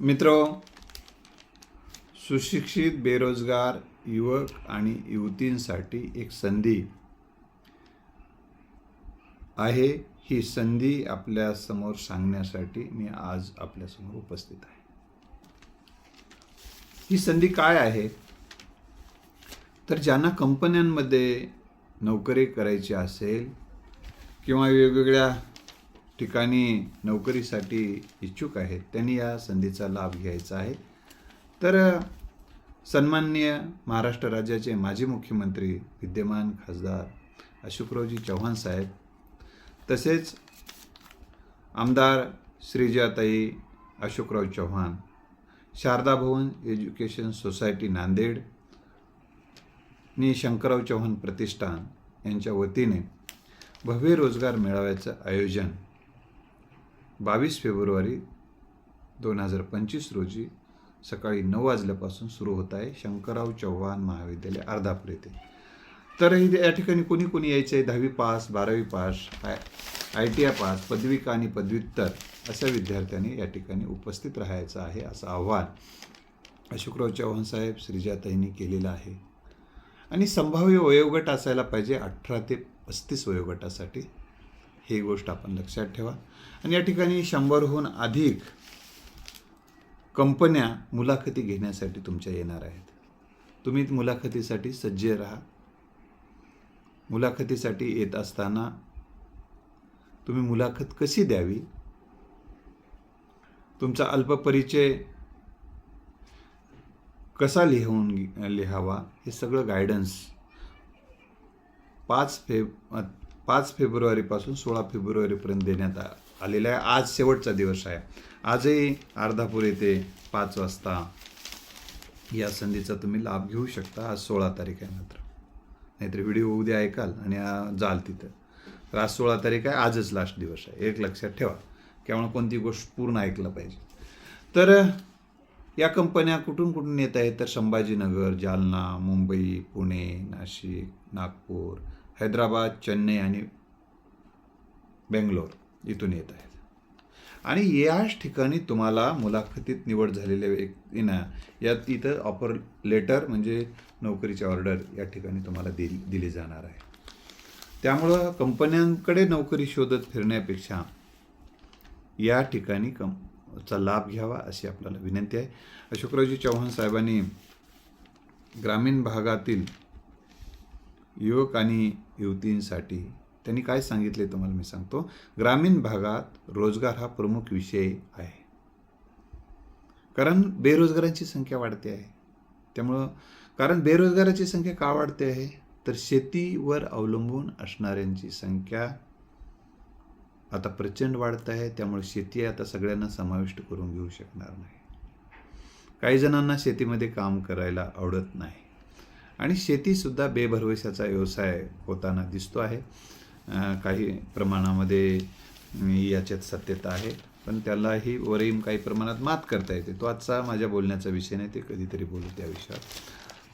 मित्र सुशिक्षित बेरोजगार युवक आणि युवतींसाठी एक संधी आहे. ही संधी आपल्यासमोर सांगण्यासाठी मी आज आपल्यासमोर उपस्थित आहे. ही संधी काय आहे? तर ज्यांना कंपन्यांमध्ये नोकरी करायची असेल किंवा वेगवेगळ्या ठिकाणी नोकरीसाठी इच्छुक आहेत त्यांनी या संधीचा लाभ घ्यायचा आहे. तर सन्माननीय महाराष्ट्र राज्याचे माजी मुख्यमंत्री विद्यमान खासदार अशोकरावजी चव्हाण साहेब तसेच आमदार श्रीजाताई अशोकराव चव्हाण शारदा भवन एज्युकेशन सोसायटी नांदेड नी शंकरराव चव्हाण प्रतिष्ठान यांच्या वतीने भव्य रोजगार मेळाव्याचं आयोजन बावीस फेब्रुवारी दोन हजार पंचवीस रोजी सकाळी नऊ वाजल्यापासून सुरू होत आहे शंकरराव चव्हाण महाविद्यालय अर्धापूर येथे. तर या ठिकाणी कोणी कोणी यायचं आहे दहावी पास बारावी pass I I T I pass पदविका आणि पदव्युत्तर अशा विद्यार्थ्यांनी या ठिकाणी उपस्थित राहायचं आहे असं आव्हान अशोकराव चव्हाण साहेब श्रीजाताईंनी केलेलं आहे. आणि संभाव्य वयोगट असायला पाहिजे अठरा ते पस्तीस वयोगटासाठी. ही गोष्ट आपण लक्षात ठेवा. आणि या ठिकाणी शंभरहून अधिक कंपन्या मुलाखती घेण्यासाठी तुमच्या येणार आहेत. तुम्ही मुलाखतीसाठी सज्ज राहा. मुलाखतीसाठी येत असताना तुम्ही मुलाखत कशी द्यावी? तुमचा अल्पपरिचय कसा लिहून लिहावा? हे सगळं गायडन्स पाच फेब पाच फेब्रुवारीपासून सोळा फेब्रुवारीपर्यंत देण्यात आलेला आहे. आज शेवटचा दिवस आहे. आजही अर्धापूर येथे पाच वाजता या संधीचा तुम्ही लाभ घेऊ शकता. आज सोळा तारीख आहे मात्र. नाहीतर व्हिडिओ उद्या ऐकाल आणि जाल तिथं. तर आज सोळा तारीख आहे. आजच लास्ट दिवस आहे. एक लक्षात ठेवा. त्यामुळे कोणती गोष्ट पूर्ण ऐकलं पाहिजे. तर या कंपन्या कुठून कुठून येत आहेत? तर संभाजीनगर जालना मुंबई पुणे नाशिक नागपूर हैदराबाद चेन्नई आणि बेंगलोर इथून येत आहेत. आणि याच ठिकाणी तुम्हाला मुलाखतीत निवड झालेल्या व्यक्तींना यात इथं ऑफर लेटर म्हणजे नोकरीची ऑर्डर या ठिकाणी तुम्हाला दिली दिली जाणार आहे. त्यामुळं कंपन्यांकडे नोकरी शोधत फिरण्यापेक्षा या ठिकाणी कं चा लाभ घ्यावा अशी आपल्याला विनंती आहे. अशोकरावजी चव्हाण साहेबांनी ग्रामीण भागातील युवक आणि युवतींसाठी. त्यांनी काय सांगितले तुम्हाला मी सांगतो. ग्रामीण भागात रोजगार हा प्रमुख विषय आहे. कारण बेरोजगारांची संख्या वाढते आहे. त्यामुळं कारण बेरोजगाराची संख्या का वाढते आहे? तर शेतीवर अवलंबून असणाऱ्यांची संख्या आता प्रचंड वाढत आहे. त्यामुळे शेती आता सगळ्यांना समाविष्ट करून घेऊ शकणार नाही. काही जणांना शेतीमध्ये काम करायला आवडत नाही. आणि शेतीसुद्धा बेभरवशाचा व्यवसाय होताना दिसतो आहे. काही प्रमाणामध्ये याच्यात सत्यता आहे पण त्यालाही वरील काही प्रमाणात मात करता येते. तो आजचा माझ्या बोलण्याचा विषय नाही ते कधीतरी बोलू त्या विषयात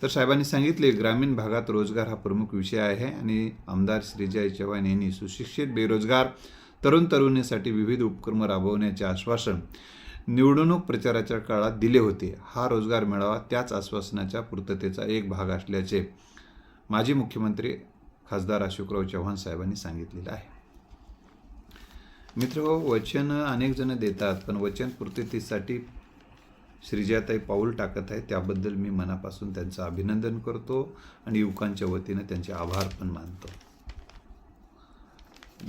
तर साहेबांनी सांगितले ग्रामीण भागात रोजगार हा प्रमुख विषय आहे आणि आमदार श्रीजय चव्हाण यांनी सुशिक्षित बेरोजगार तरुण तरुणीसाठी विविध उपक्रम राबवण्याचे आश्वासन निवडणूक प्रचाराच्या काळात दिले होते. हा रोजगार मेळावा त्याच आश्वासनाच्या पूर्ततेचा एक भाग असल्याचे माजी मुख्यमंत्री खासदार अशोकराव चव्हाण साहेबांनी सांगितलेलं आहे. मित्र हो, वचन अनेक जण देतात पण वचन पूर्ततेसाठी श्रीजाताई पाऊल टाकत आहे त्याबद्दल मी मनापासून त्यांचं अभिनंदन करतो आणि युवकांच्या वतीनं त्यांचे आभार पण मानतो.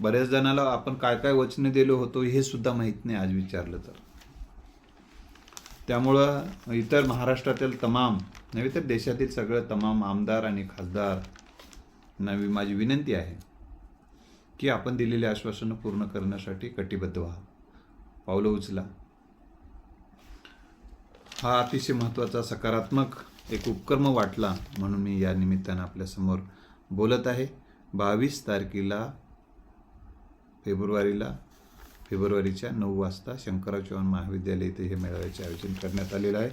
बऱ्याच जणाला आपण काय काय वचने दिलो होतो हे सुद्धा माहीत नाही आज विचारलं तर. त्यामुळं इतर महाराष्ट्रातील तमाम नव्हे तर देशातील सगळं तमाम आमदार आणि खासदार नवी माझी विनंती आहे की आपण दिलेले आश्वासनं पूर्ण करण्यासाठी कटिबद्ध व्हा. पावलं उचला. हा अतिशय महत्त्वाचा सकारात्मक एक उपक्रम वाटला म्हणून मी या निमित्तानं आपल्यासमोर बोलत आहे. बावीस तारखेला फेब्रुवारीला फेब्रुवारीच्या नऊ वाजता शंकरराव चव्हाण महाविद्यालय इथे हे मेळाव्याचे आयोजन करण्यात आलेलं आहे.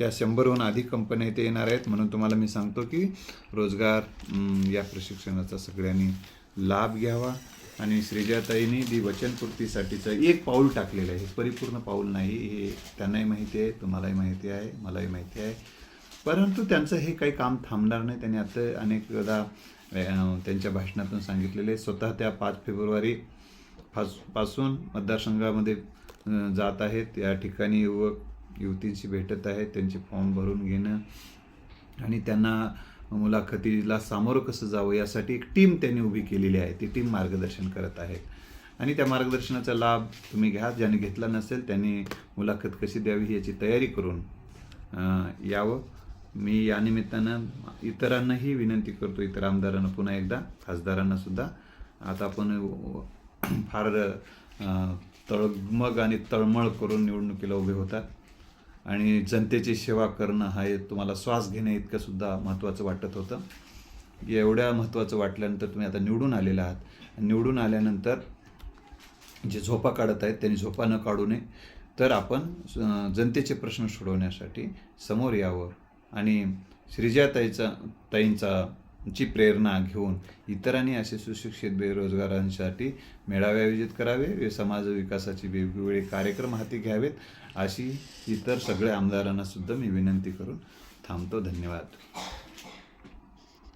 या शंभरहून अधिक कंपन्या इथे येणार आहेत. म्हणून तुम्हाला मी सांगतो की रोजगार या प्रशिक्षणाचा सगळ्यांनी लाभ घ्यावा. आणि श्रीजाताईंनी जी वचनपूर्तीसाठीचं एक पाऊल टाकलेलं आहे. हे परिपूर्ण पाऊल नाही हे त्यांनाही माहिती आहे तुम्हालाही माहिती आहे मलाही माहिती आहे. परंतु त्यांचं हे काही काम थांबणार नाही. त्यांनी आता अनेकदा त्यांच्या भाषणातून सांगितलेले स्वतः त्या पाच फेब्रुवारी पासपासून मतदारसंघामध्ये जात आहेत. या ठिकाणी युवक युवतींशी भेटत आहेत. त्यांचे फॉर्म भरून घेणं आणि त्यांना मुलाखतीला सामोरं कसं जावं यासाठी एक टीम त्यांनी उभी केलेली आहे. ती टीम मार्गदर्शन करत आहे आणि त्या मार्गदर्शनाचा लाभ तुम्ही घ्या. ज्याने घेतला नसेल त्यांनी मुलाखत कशी द्यावी याची तयारी करून यावं. मी या निमित्तानं इतरांनाही विनंती करतो इतर आमदारांना पुन्हा एकदा खासदारांना सुद्धा. आता आपण फार तळमग आणि तळमळ करून निवडणुकीला उभे होतात. आणि जनतेची सेवा करणं हा एक तुम्हाला श्वास घेणे इतकं सुद्धा महत्त्वाचं वाटत होतं. एवढ्या महत्त्वाचं वाटल्यानंतर तुम्ही आता निवडून आलेला आहात. निवडून आल्यानंतर जे झोपा काढत आहेत त्यांनी झोपा न काढू नये. तर आपण जनतेचे प्रश्न सोडवण्यासाठी समोर यावं. आणि श्रीजाताईचा ताईंचा ची प्रेरणा घेऊन इतरांनी असे सुशिक्षित बेरोजगारांसाठी मेळावे आयोजित करावे व समाज विकासाचे वेगवेगळे कार्यक्रम हाती घ्यावेत अशी इतर सगळ्या आमदारांना सुद्धा मी विनंती करून थांबतो. धन्यवाद.